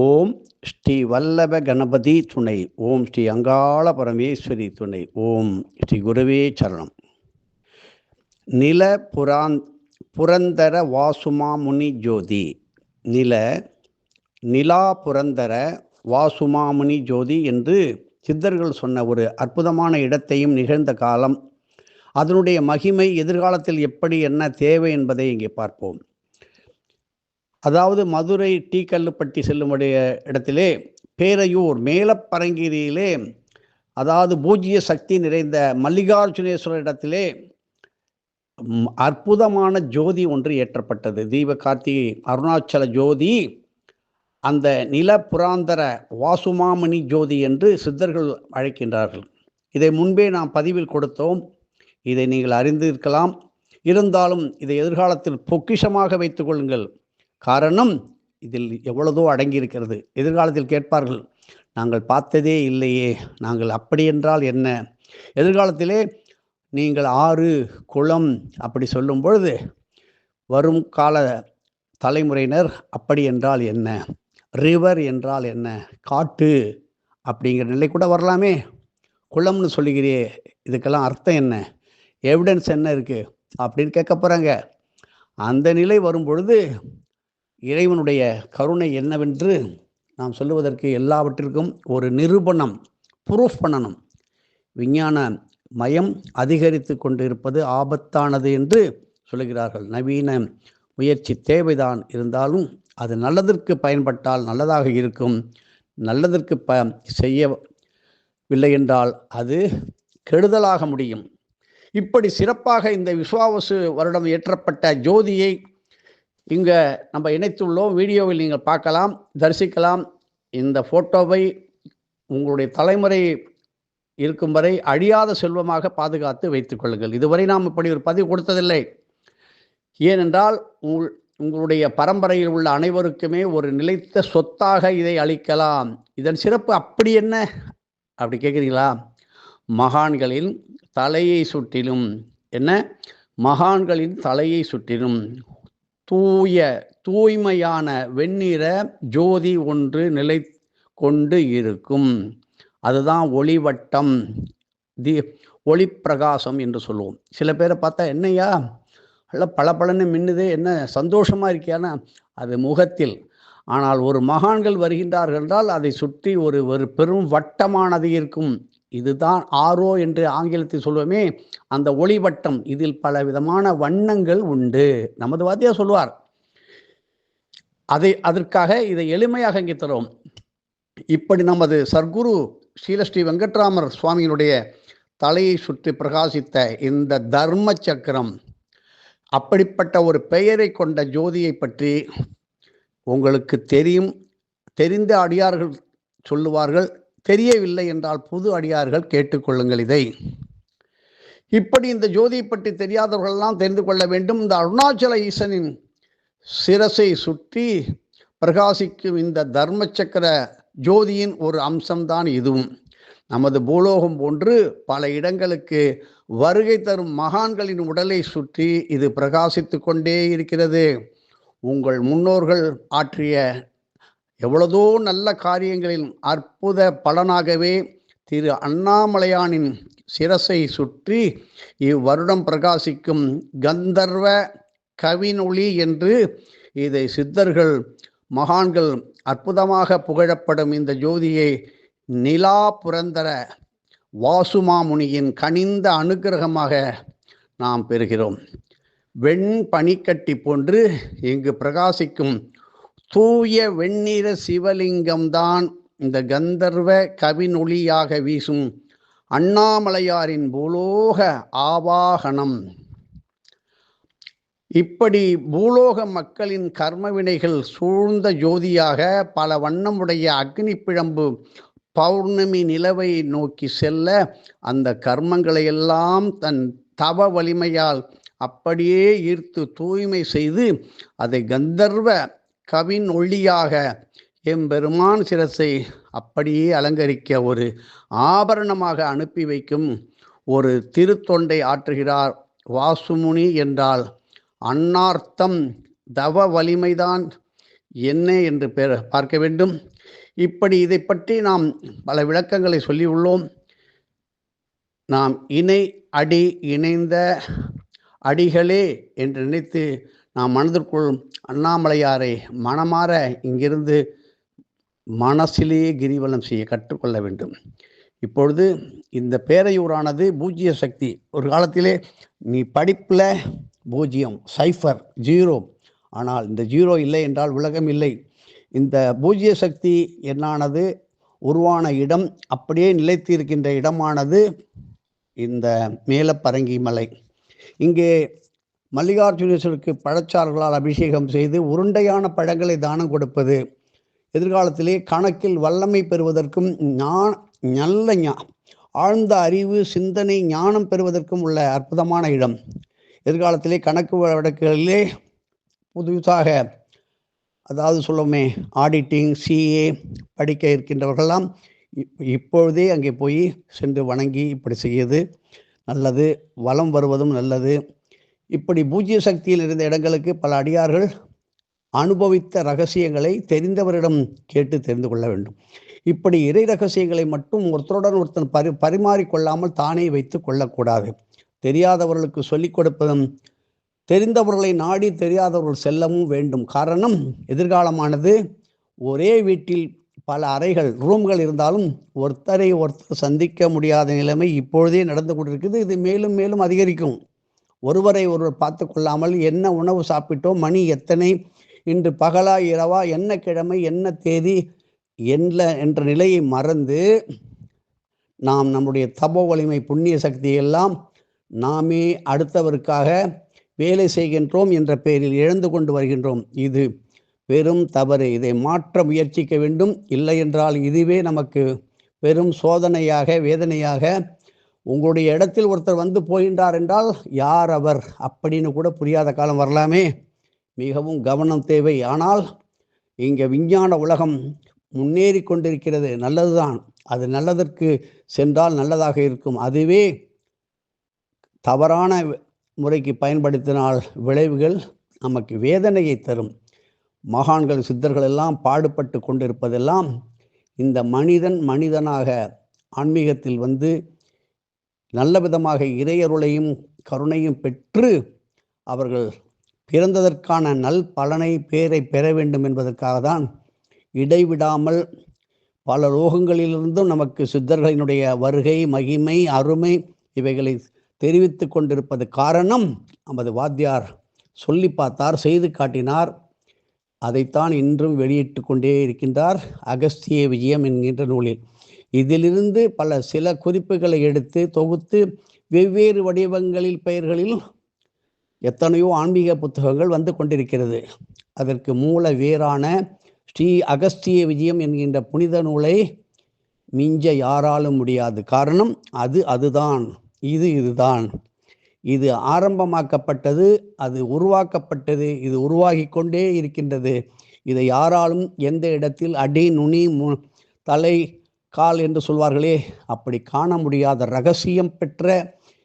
ஓம் ஸ்ரீ வல்லப கணபதி துணை. ஓம் ஸ்ரீ அங்காள பரமேஸ்வரி துணை. ஓம் ஸ்ரீ குருவே சரணம். நில புராந் புரந்தர வாசுமாமுனி ஜோதி. நில நிலா புரந்தர வாசுமாமுனி ஜோதி என்று சித்தர்கள் சொன்ன ஒரு அற்புதமான இடத்தையும் நிகழ்ந்த காலம். அதனுடைய மகிமை எதிர்காலத்தில் எப்படி என்ன தேவை என்பதை இங்கே பார்ப்போம். அதாவது மதுரை டீ கல்லுப்பட்டி செல்லுமுடைய இடத்திலே பேரையூர் மேலப்பரங்கிரியிலே அதாவது பூஜ்ய சக்தி நிறைந்த மல்லிகார்ஜுனேஸ்வரர் இடத்திலே அற்புதமான ஜோதி ஒன்று ஏற்றப்பட்டது. தீப கார்த்திகை அருணாச்சல ஜோதி அந்த நில புராந்தர வாசுமாமணி ஜோதி என்று சித்தர்கள் அழைக்கின்றார்கள். இதை முன்பே நாம் பதிவில் கொடுத்தோம். இதை நீங்கள் அறிந்திருக்கலாம். இருந்தாலும் இதை எதிர்காலத்தில் பொக்கிஷமாக வைத்துக் கொள்ளுங்கள். காரணம் இதில் எவ்வளதோ அடங்கியிருக்கிறது. எதிர்காலத்தில் கேட்பார்கள் நாங்கள் பார்த்ததே இல்லையே நாங்கள் அப்படி என்றால் என்ன? எதிர்காலத்திலே நீங்கள் ஆறு குளம் அப்படி சொல்லும் பொழுது வரும் கால தலைமுறையினர் அப்படி என்றால் என்ன? ரிவர் என்றால் என்ன? காட்டு? அப்படிங்கிற நிலை கூட வரலாமே. குளம்னு சொல்லுகிறியே இதுக்கெல்லாம் அர்த்தம் என்ன? எவிடன்ஸ் என்ன இருக்குது அப்படின்னு கேட்க போகிறாங்க அந்த நிலை வரும் பொழுது இறைவனுடைய கருணை என்னவென்று நாம் சொல்லுவதற்கு எல்லாவற்றிற்கும் ஒரு நிரூபணம் ப்ரூஃப் பண்ணணும். விஞ்ஞான மயம் அதிகரித்து கொண்டிருப்பது ஆபத்தானது என்று சொல்லுகிறார்கள். நவீன முயற்சி தேவைதான் இருந்தாலும் அது நல்லதற்கு பயன்பட்டால் நல்லதாக இருக்கும். நல்லதற்கு ப செய்யவில்லை என்றால் அது கெடுதலாக முடியும். இப்படி சிறப்பாக இந்த விஸ்வாவசு வருடம் ஏற்றப்பட்ட ஜோதியை இங்கே நம்ம இணைத்துள்ளோம் வீடியோவில் நீங்கள் பார்க்கலாம் தரிசிக்கலாம். இந்த ஃபோட்டோவை உங்களுடைய தலைமுறை இருக்கும் வரை அழியாத செல்வமாக பாதுகாத்து வைத்துக் கொள்ளுங்கள். இதுவரை நாம் இப்படி ஒரு பதிவு கொடுத்ததில்லை. ஏனென்றால் உங்கள் உங்களுடைய பரம்பரையில் உள்ள அனைவருக்குமே ஒரு நிலைத்த சொத்தாக இதை அளிக்கலாம். இதன் சிறப்பு அப்படி என்ன? அப்படி கேட்குறீங்களா? மகான்களின் தலையை சுற்றிலும். என்ன? மகான்களின் தலையை சுற்றிலும். தூய தூய்மையான வெண்ணிற ஜோதி ஒன்று நிலை கொண்டு இருக்கும். அதுதான் ஒளிவட்டம் தி ஒளி பிரகாசம் என்று சொல்லுவோம். சில பேரை பார்த்தா என்னையா நல்ல பளபளன்னு மின்னுதே என்ன சந்தோஷமா இருக்கியானா? அது முகத்தில். ஆனால் ஒரு மகான்கள் வருகின்றார்கள் என்றால் அதை சுற்றி ஒரு ஒரு பெரும் வட்டமானது இருக்கும். இதுதான் ஆரோ என்று ஆங்கிலத்தில் சொல்லுவோமே அந்த ஒளிவட்டம். இதில் பல விதமான வண்ணங்கள் உண்டு. நமது வாத்தியா சொல்வார் அதை அதற்காக இதை எளிமையாக இங்கே தரும் இப்படி நமது சர்க்குரு ஸ்ரீலஸ்ரீ வெங்கட்ராமர் சுவாமியினுடைய தலையை சுற்றி பிரகாசித்த இந்த தர்ம சக்கரம் அப்படிப்பட்ட ஒரு பெயரை கொண்ட ஜோதியை பற்றி உங்களுக்கு தெரியும் தெரிந்த அடியார்கள் சொல்லுவார்கள். தெரியவில்லை என்றால் புது அடியார்கள் கேட்டுக்கொள்ளுங்கள் இதை. இப்படி இந்த ஜோதியை பற்றி தெரியாதவர்கள்லாம் தெரிந்து கொள்ள வேண்டும். இந்த அருணாச்சல ஈசனின் சிரசை சுற்றி பிரகாசிக்கும் இந்த தர்ம சக்கர ஜோதியின் ஒரு அம்சம்தான் இதுவும். நமது பூலோகம் போன்று பல இடங்களுக்கு வருகை தரும் மகான்களின் உடலை சுற்றி இது பிரகாசித்து கொண்டே இருக்கிறது. உங்கள் முன்னோர்கள் ஆற்றிய எவ்வளதோ நல்ல காரியங்களின் அற்புத பலனாகவே திரு அண்ணாமலையானின் சிரசை சுற்றி இவ்வருடம் பிரகாசிக்கும் கந்தர்வ கவினொளி என்று இதை சித்தர்கள் மகான்கள் அற்புதமாக புகழப்படும் இந்த ஜோதியை நிலா புரந்தர வாசுமாமுனியின் கனிந்த அனுக்கிரகமாக நாம் பெறுகிறோம். வெண் பனிக்கட்டி போன்று இங்கு பிரகாசிக்கும் தூய வெண்ணிற சிவலிங்கம்தான் இந்த கந்தர்வ கவினொளியாக வீசும் அண்ணாமலையாரின் பூலோக ஆவாகனம். இப்படி பூலோக மக்களின் கர்மவினைகள் சூழ்ந்த ஜோதியாக பல வண்ணமுடைய அக்னி பிழம்பு பௌர்ணமி நிலவை நோக்கி செல்ல அந்த கர்மங்களை எல்லாம் தன் தவ வலிமையால் அப்படியே ஈர்த்து தூய்மை செய்து அதை கந்தர்வ கவின் ஒளியாக எம்பெருமான் சிரசை அப்படியே அலங்கரிக்க ஒரு ஆபரணமாக அனுப்பி வைக்கும் ஒரு திருத்தொண்டை ஆற்றுகிறார் வாசுமுனி என்றால் அன்னார்த்தம் தவ வலிமைதான் என்ன என்று பெற பார்க்க வேண்டும். இப்படி இதை பற்றி நாம் பல விளக்கங்களை சொல்லியுள்ளோம். நாம் இணை அடி இணைந்த அடிகளே என்று நினைத்து நாம் மனதிற்குள் அண்ணாமலையாரை மனமாற இங்கிருந்து மனசிலேயே கிரிவலம் செய்ய கற்றுக்கொள்ள வேண்டும். இப்பொழுது இந்த பேரையூரானது பூஜ்ய சக்தி. ஒரு காலத்திலே நீ படிப்பில் பூஜ்ஜியம் சைஃபர் ஜீரோ. ஆனால் இந்த ஜீரோ இல்லை என்றால் உலகம் இல்லை. இந்த பூஜ்ய சக்தி என்னானது? உருவான இடம் அப்படியே நிலைத்து இருக்கின்ற இடமானது இந்த மேலப்பரங்கி மலை. இங்கே மல்லிகார்ஜுனேஸ்வருக்கு பழச்சார்களால் அபிஷேகம் செய்து உருண்டையான பழங்களை தானம் கொடுப்பது. எதிர்காலத்திலே கணக்கில் வல்லமை பெறுவதற்கும் ஞான நல்ல ஞா ஆழ்ந்த அறிவு சிந்தனை ஞானம் பெறுவதற்கும் உள்ள அற்புதமான இடம். எதிர்காலத்திலே கணக்கு வழக்குகளிலே புதுசாக அதாவது சொல்லுமே ஆடிட்டிங் சிஏ படிக்க இருக்கின்றவர்கள்லாம் இப்பொழுதே அங்கே போய் சென்று வணங்கி இப்படி செய்யது. நல்லது வளம் வருவதும் நல்லது. இப்படி பூஜ்ய சக்தியில் இருந்த இடங்களுக்கு பல அடியார்கள் அனுபவித்த ரகசியங்களை தெரிந்தவரிடம் கேட்டு தெரிந்து கொள்ள வேண்டும். இப்படி இறை ரகசியங்களை மட்டும் ஒருத்தருடன் ஒருத்தன் பரி பரிமாறிக்கொள்ளாமல் தானே வைத்து கொள்ளக்கூடாது. தெரியாதவர்களுக்கு சொல்லிக் கொடுப்பதும் தெரிந்தவர்களை நாடி தெரியாதவர்கள் செல்லவும் வேண்டும். காரணம் எதிர்காலமானது ஒரே வீட்டில் பல அறைகள் ரூம்கள் இருந்தாலும் ஒருத்தரை ஒருத்தர் சந்திக்க முடியாத நிலைமை இப்பொழுதே நடந்து கொண்டிருக்குது இது மேலும் மேலும் அதிகரிக்கும். ஒருவரை ஒருவர் பார்த்து கொள்ளாமல் என்ன உணவு சாப்பிட்டோம் மணி எத்தனை இன்று பகலா இரவா என்ன கிழமை என்ன தேதி என்ன என்ற நிலையை மறந்து நாம் நம்முடைய தபோ வலிமை புண்ணிய சக்தியெல்லாம் நாமே அடுத்தவருக்காக வேலை செய்கின்றோம் என்ற பெயரில் இழந்து கொண்டு வருகின்றோம். இது பெரும் தவறு. இதை மாற்ற முயற்சிக்க வேண்டும். இல்லை என்றால் இதுவே நமக்கு பெரும் சோதனையாக வேதனையாக உங்களுடைய இடத்தில் ஒருத்தர் வந்து போகின்றார் என்றால் யார் அவர்? அப்படின்னு கூட புரியாத காலம் வரலாமே. மிகவும் கவனம் தேவை. ஆனால் இங்கே விஞ்ஞான உலகம் முன்னேறி கொண்டிருக்கிறது. நல்லதுதான். அது நல்லதற்கு சென்றால் நல்லதாக இருக்கும். அதுவே தவறான முறைக்கு பயன்படுத்தினால் விளைவுகள் நமக்கு வேதனையை தரும். மகான்கள் சித்தர்கள் எல்லாம் பாடுபட்டு கொண்டிருப்பதெல்லாம் இந்த மனிதன் மனிதனாக ஆன்மீகத்தில் வந்து நல்ல விதமாக இறையருளையும் கருணையும் பெற்று அவர்கள் பிறந்ததற்கான நல் பலனை பேரை பெற வேண்டும் என்பதற்காக தான் இடைவிடாமல் பல லோகங்களிலிருந்தும் நமக்கு சித்தர்களினுடைய வருகை மகிமை அருமை இவைகளை தெரிவித்து கொண்டிருப்பது காரணம் நமது வாத்தியார் சொல்லி பார்த்தார் செய்து காட்டினார். அதைத்தான் இன்றும் வெளியிட்டு கொண்டே இருக்கின்றார் அகஸ்திய விஜயம் என்கின்ற நூலில். இதிலிருந்து பல சில குறிப்புகளை எடுத்து தொகுத்து வெவ்வேறு வடிவங்களில் பெயர்களில் எத்தனையோ ஆன்மீக புத்தகங்கள் வந்து கொண்டிருக்கிறது. அதற்கு மூல வேறான ஸ்ரீ அகஸ்திய விஜயம் என்கின்ற புனித நூலை மிஞ்ச யாராலும் முடியாது. காரணம் அது அதுதான் இது இதுதான். இது ஆரம்பமாக்கப்பட்டது அது உருவாக்கப்பட்டது இது உருவாகி கொண்டே இருக்கின்றது. இதை யாராலும் எந்த இடத்தில் அடி நுனி மு தலை கால் என்று சொல்வார்களே அப்படி காண முடியாத ரகசியம் பெற்ற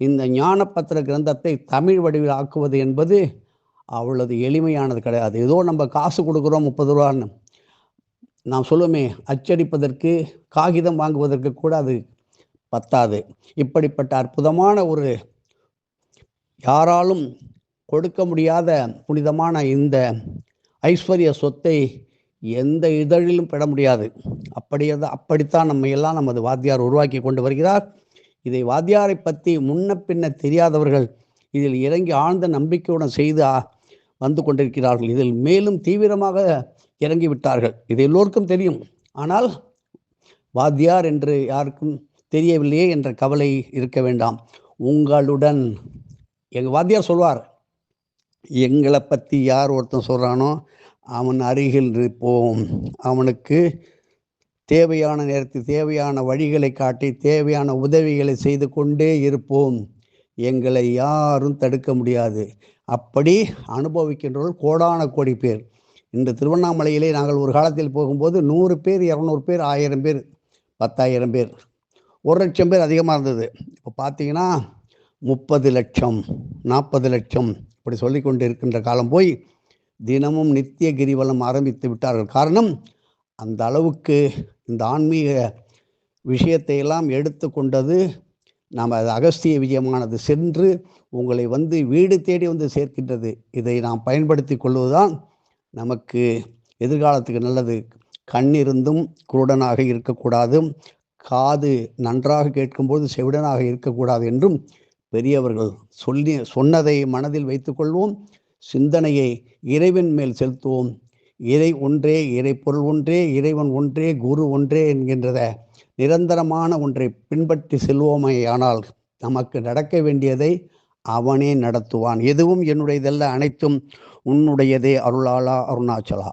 இந்த ஞானப்பத்திர கிரந்தத்தை தமிழ் வடிவில் ஆக்குவது என்பது அவ்வளவு எளிமையானது கிடையாது. ஏதோ நம்ம காசு கொடுக்குறோம் முப்பது ரூபான்னு. நாம் சொல்லுவோமே அச்சடிப்பதற்கு காகிதம் வாங்குவதற்கு கூட அது பத்தாது. இப்படிப்பட்ட அற்புதமான ஒரு யாராலும் கொடுக்க முடியாத புனிதமான இந்த ஐஸ்வர்ய சொத்தை எந்த இதழிலும் பெற முடியாது. அப்படியே அப்படித்தான் நம்ம எல்லாம் நமது வாத்தியார் உருவாக்கி கொண்டு வருகிறார். இதை வாத்தியாரை பற்றி முன்ன பின்ன தெரியாதவர்கள் இதில் இறங்கி ஆழ்ந்த நம்பிக்கையுடன் செய்து வந்து கொண்டிருக்கிறார்கள். இதில் மேலும் தீவிரமாக இறங்கி விட்டார்கள். இது எல்லோருக்கும் தெரியும். ஆனால் வாத்தியார் என்று யாருக்கும் தெரியவில்லையே என்ற கவலை இருக்க வேண்டாம். உங்களுடன் எங்கள் வாத்தியார் சொல்வார் எங்களை பற்றி யார் ஒருத்தன் சொல்கிறானோ அவன் அருகில் இருப்போம். அவனுக்கு தேவையான நேரத்தில் தேவையான வழிகளை காட்டி தேவையான உதவிகளை செய்து கொண்டே இருப்போம். எங்களை யாரும் தடுக்க முடியாது. அப்படி அனுபவிக்கின்றவர்கள் கோடான கோடி பேர். இந்த திருவண்ணாமலையிலே நாங்கள் ஒரு காலத்தில் போகும்போது நூறு பேர் இரநூறு பேர் ஆயிரம் பேர் பத்தாயிரம் பேர். ஒரு லட்சம் பேர் அதிகமாக இருந்தது. இப்போ பார்த்தீங்கன்னா முப்பது லட்சம் நாற்பது லட்சம் இப்படி சொல்லி கொண்டு இருக்கின்ற காலம் போய் தினமும் நித்திய கிரிவலம் ஆரம்பித்து விட்டார்கள். காரணம் அந்த அளவுக்கு இந்த ஆன்மீக விஷயத்தை எல்லாம் எடுத்துக்கொண்டது நாம் அது அகஸ்திய விஜயமானது சென்று உங்களை வந்து வீடு தேடி வந்து சேர்க்கின்றது. இதை நாம் பயன்படுத்தி கொள்வதுதான் நமக்கு எதிர்காலத்துக்கு நல்லது. கண்ணிருந்தும் குருடனாக இருக்கக்கூடாது. காது நன்றாக கேட்கும்போது செவிடனாக இருக்கக்கூடாது என்றும் பெரியவர்கள் சொல்லி சொன்னதை மனதில் வைத்துக்கொள்வோம் சிந்தனையை இறைவன் மேல் செலுத்துவோம். இறை ஒன்றே இறை பொருள் ஒன்றே இறைவன் ஒன்றே குரு ஒன்றே என்கின்றத நிரந்தரமான ஒன்றை பின்பற்றி செல்வோமே ஆனால் நமக்கு நடக்க வேண்டியதை அவனே நடத்துவான். எதுவும் என்னுடையதல்ல அனைத்தும் உன்னுடையதே அருளாளா அருணாச்சலா.